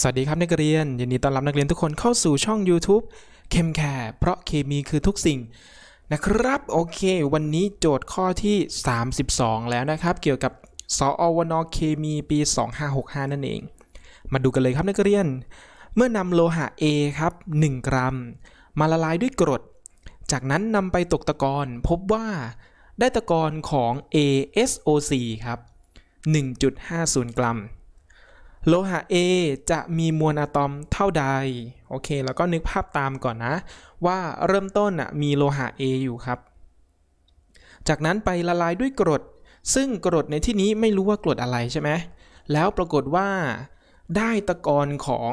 สวัสดีครับนักเรียนยินดีต้อนรับนักเรียนทุกคนเข้าสู่ช่อง YouTube เคมแคร์เพราะเคมีคือทุกสิ่งนะครับโอเค วันนี้โจทย์ข้อที่ 32 แล้วนะครับ เกี่ยวกับสอวนเคมีปี 2565 นั่นเอง มาดูกันเลยครับนักเรียน เมื่อนำโลหะ A ครับ 1 กรัม มาละลายด้วยกรด จากนั้นนำไปตกตะกอนพบว่าได้ตะกอนของ ASO4 ครับ 1.50 กรัม โลหะ A จะมีมวลอะตอมเท่าใด โอเค แล้วก็นึกภาพตามก่อนนะ ว่าเริ่มต้นมีโลหะ A อยู่ครับ จากนั้นไปละลายด้วยกรด ซึ่งกรดในที่นี้ไม่รู้ว่ากรดอะไรใช่ไหม แล้วปรากฏว่าได้ตะกอนของ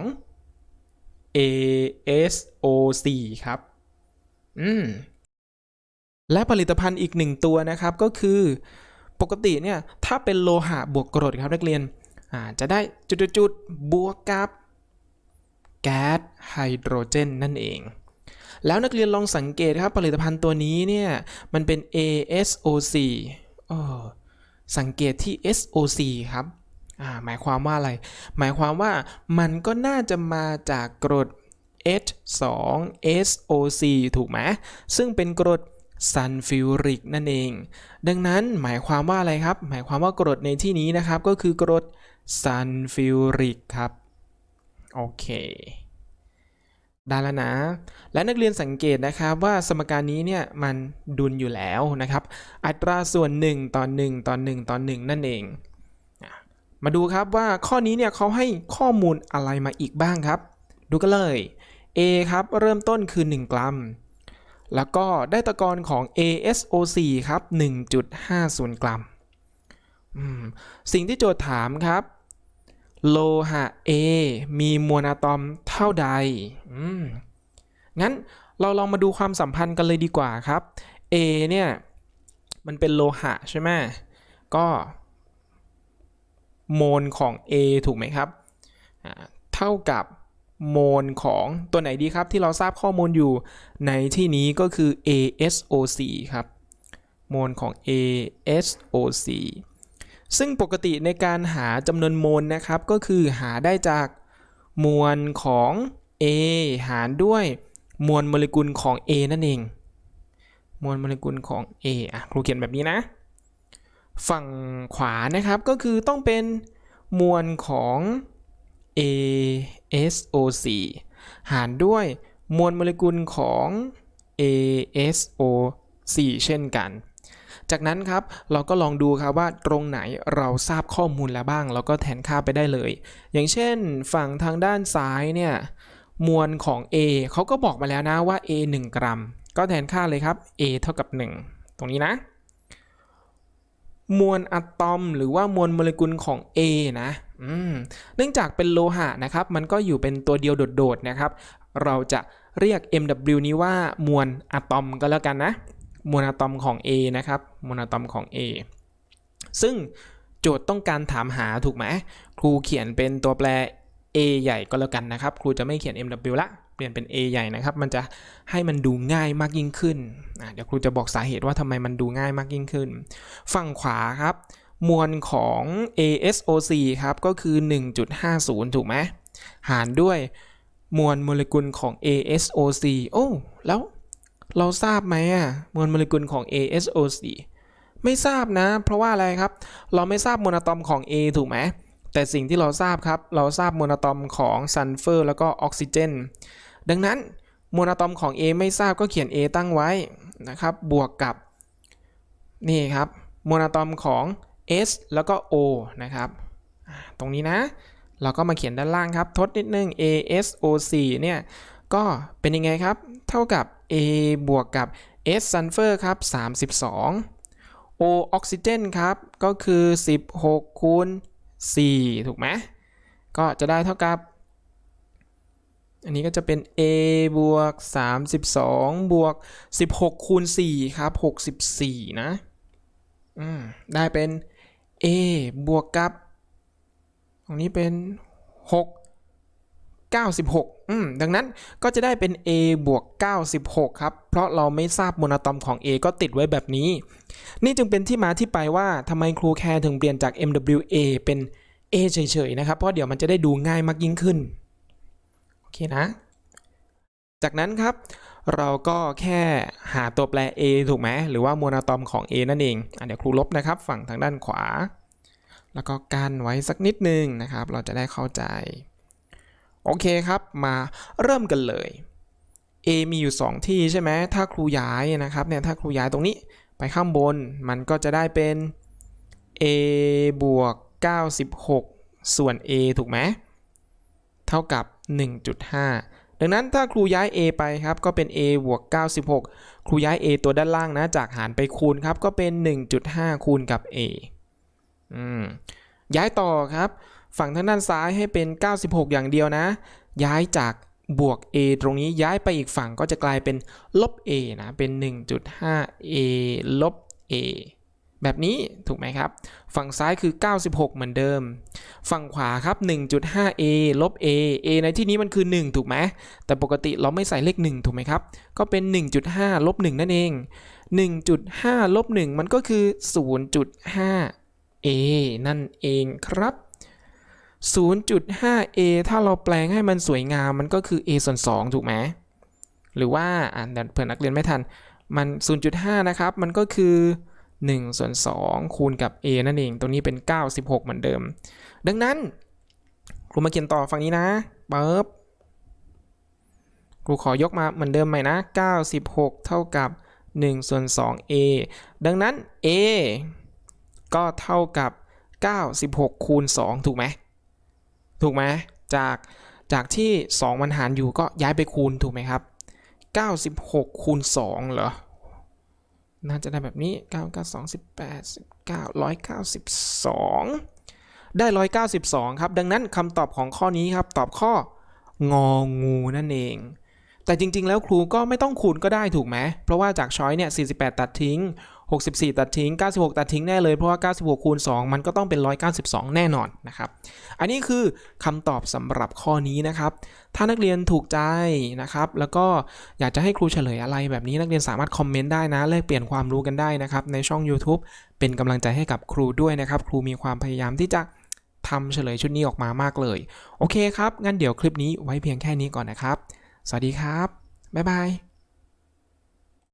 ASO4 ครับ อืม และผลิตภัณฑ์อีกหนึ่งตัวนะครับก็คือ ปกติเนี่ยถ้าเป็นโลหะบวกกรดครับนักเรียน จะได้จุดๆบวกกับแก๊สไฮโดรเจนนั่นเอง แล้วนักเรียนลองสังเกตครับผลิตภัณฑ์ตัวนี้เนี่ย มันเป็น ASO4 เออสังเกตที่ SO4 ครับหมายความว่าอะไร หมายความว่ามันก็น่าจะมาจากกรด H2SO4 ถูกไหม ซึ่งเป็นกรด ซัลฟิวริกนั่นเอง ดังนั้นหมายความว่าอะไรครับ หมายความว่ากรดในที่นี้นะครับ ก็คือกรดซัลฟิวริกครับ โอเคได้แล้วนะ และนักเรียนสังเกตนะครับว่าสมการนี้เนี่ยมันดุลอยู่แล้วนะครับ อัตราส่วน 1 ต่อ 1 ต่อ 1 ต่อ 1 นั่นเอง มาดูครับว่าข้อนี้เนี่ยเขาให้ข้อมูลอะไรมาอีกบ้างครับ ดูกันเลย A ครับเริ่มต้นคือ 1 กรัม แล้วก็ได้ตะกอนของ ASO4 ครับ 1.50 กรัม สิ่งที่โจทย์ถามครับ โลหะ A มีมวลอะตอมเท่าใด งั้นเราลองมาดูความสัมพันธ์กันเลยดีกว่าครับ A เนี่ย มันเป็นโลหะใช่ไหม ก็โมลของ A ถูกไหมครับ เท่ากับ โมลของตัวไหนดีครับ ที่เราทราบข้อมูลอยู่ในที่นี้ก็คือ ASO4 ครับ โมลของ ASO4 ซึ่งปกติในการหาจำนวนโมลนะครับ ก็คือหาได้จากมวลของ A หารด้วยมวลโมเลกุลของ A นั่นเอง มวลโมเลกุลของ A อะครูเขียนแบบนี้นะ ฝั่งขวานะครับก็คือต้องเป็นมวลของ ASO4 หารด้วยมวลโมเลกุลของ ASO4 เช่นกัน จากนั้นครับเราก็ลองดูครับว่าตรงไหนเราทราบข้อมูลแล้วบ้าง เราก็แทนค่าไปได้เลย อย่างเช่นฝั่งทางด้านซ้ายเนี่ยมวลของ A เขาก็บอกมาแล้วนะว่า A 1 กรัม ก็แทนค่าเลยครับ A เท่ากับ 1 ตรงนี้นะ มวลอะตอมหรือว่ามวลโมเลกุลของ A นะ เนื่องจากเป็นโลหะนะครับ มันก็อยู่เป็นตัวเดียวโดดๆนะครับ เราจะเรียก MW นี้ว่ามวลอะตอมก็แล้วกันนะ มวลอะตอมของ A นะครับ มวลอะตอมของ A ซึ่งโจทย์ต้องการถามหาถูกไหม ครูเขียนเป็นตัวแปร A ใหญ่ก็แล้วกันนะครับ ครูจะไม่เขียน MW ละ เปลี่ยนเป็น A ใหญ่นะครับ มันจะให้มันดูง่ายมากยิ่งขึ้น เดี๋ยวครูจะบอกสาเหตุว่าทำไมมันดูง่ายมากยิ่งขึ้น ฝั่งขวาครับ มวลของ ASO4 ครับ ก็คือ 1.50 ถูกไหม หารด้วยมวลโมเลกุลของ ASO4 โอ้ แล้วเราทราบไหมอะ มวลโมเลกุลของ ASO4 ไม่ทราบนะ เพราะว่าอะไรครับ เราไม่ทราบมวลอะตอมของ A ถูกไหม แต่สิ่งที่เราทราบครับ เราทราบมวลอะตอมของซัลเฟอร์แล้วก็ออกซิเจน ดังนั้นมวลอะตอมของ A ไม่ทราบก็เขียน A ตั้งไว้นะครับ บวกกับ นี่ครับมวลอะตอมของ S แล้วก็ O นะครับ ตรงนี้นะ เราก็มาเขียนด้านล่างครับ ทดนิดนึง ASO4 เนี่ย ก็เป็นยังไงครับ เท่ากับ A บวกกับ S ซัลเฟอร์ครับ 32 O ออกซิเจนครับ ก็คือ 16 คูณ 4 ถูกไหม ก็จะได้เท่ากับ อันนี้ก็จะเป็น A บวก 32 บวก 16 คูณ 4 ครับ 64 นะอืมได้เป็น A บวกกับตรงนี้เป็น 6 96 อืม ดังนั้นก็จะได้เป็น A บวก 96 ครับ เพราะเราไม่ทราบโมนอตอมของ A ก็ติดไว้แบบนี้ นี่จึงเป็นที่มาที่ไปว่าทำไมครูแคร์ถึงเปลี่ยนจาก MWA เป็น A เฉยๆ นะครับ เพราะเดี๋ยวมันจะได้ดูง่ายมากยิ่งขึ้น โอเคนะ จากนั้นครับ เราก็แค่หาตัวแปร A ถูกไหมหรือว่ามวลอะตอมของ A นั่นเองอเดี๋ยวครูลบนะครับ ฝั่งทางด้านขวา แล้วก็กันไว้สักนิดนึงนะครับ เราจะได้เข้าใจ โอเคครับมาเริ่มกันเลย A มีอยู่ 2 ที่ใช่ไหมถ้าครูย้ายนะครับเนี่ยถ้าครูย้ายตรงนี้ไปข้างบนมันก็จะได้เป็น A บวก 96 ส่วน A ถูกไหม เท่ากับ 1.5 ดังนั้นถ้าครูย้าย A ไปครับก็เป็น A บวก96 ครูย้าย A ตัวด้านล่างนะจากหารไปคูณครับก็เป็น 1.5 คูณกับ A อืมย้ายต่อครับ ฝั่งทางด้านซ้ายให้เป็น 96 อย่างเดียวนะ ย้ายจากบวก a ตรงนี้ย้ายไปอีกฝั่งก็จะกลายเป็นลบ a นะเป็น 1.5 a ลบ a แบบนี้ถูกไหมครับ ฝั่งซ้ายคือ 96 เหมือนเดิม ฝั่งขวาครับ 1.5 a ลบ a a ในที่นี้มันคือ 1 ถูกไหมแต่ปกติเราไม่ใส่เลข 1 ถูกไหมครับ ก็เป็น 1.5 ลบ 1 นั่นเอง 1.5 ลบ 1 มันก็คือ 0.5 a นั่นเองครับ 0.5a ถ้าเราแปลงให้มันสวยงามมันก็คือ a ส่วน 2 ถูกไหมหรือว่าอ่านเพื่อนนักเรียนไม่ทัน มัน 0.5 นะครับ มันก็คือ 1ส่วน2คูณกับ a นั่นเองตรงนี้เป็น 96 เหมือนเดิม ดังนั้น ครูมาเขียนต่อฝั่งนี้นะปึ๊บครูขอยกมาเหมือนเดิมใหม่นะ 96 เท่ากับ1ส่วน 2a ดังนั้น a ก็เท่ากับ 96 คูณ 2 ถูกไหม ถูกไหม จาก จากที่ 2 มันหารอยู่ก็ย้ายไปคูณถูกไหมครับ 96 คูณ 2 เหรอ น่าจะได้แบบนี้ 9 9 2 18 19 192 ได้ 192 ครับ ดังนั้นคำตอบของข้อนี้ครับ ตอบข้ององูนั่นเอง แต่จริงๆ แล้วครูก็ไม่ต้องคูณก็ได้ถูกไหม เพราะว่าจากช้อยเนี่ย 48 ตัดทิ้ง 64 ตัดทิ้ง 96 ตัดทิ้งแน่เลย เพราะว่า 96 คูณ 2 มันก็ต้องเป็น 192 แน่นอนนะครับ อันนี้คือคำตอบสำหรับข้อนี้นะครับ ถ้านักเรียนถูกใจนะครับ แล้วก็อยากจะให้ครูเฉลยอะไรแบบนี้นักเรียนสามารถคอมเมนต์ได้นะ แลกเปลี่ยนความรู้กันได้นะครับในช่อง YouTube เป็นกำลังใจให้กับครูด้วยนะครับ ครูมีความพยายามที่จะทำเฉลยชุดนี้ออกมามากเลย โอเคครับ งั้นเดี๋ยวคลิปนี้ไว้เพียงแค่นี้ก่อนนะครับ สวัสดีครับ บ๊ายบาย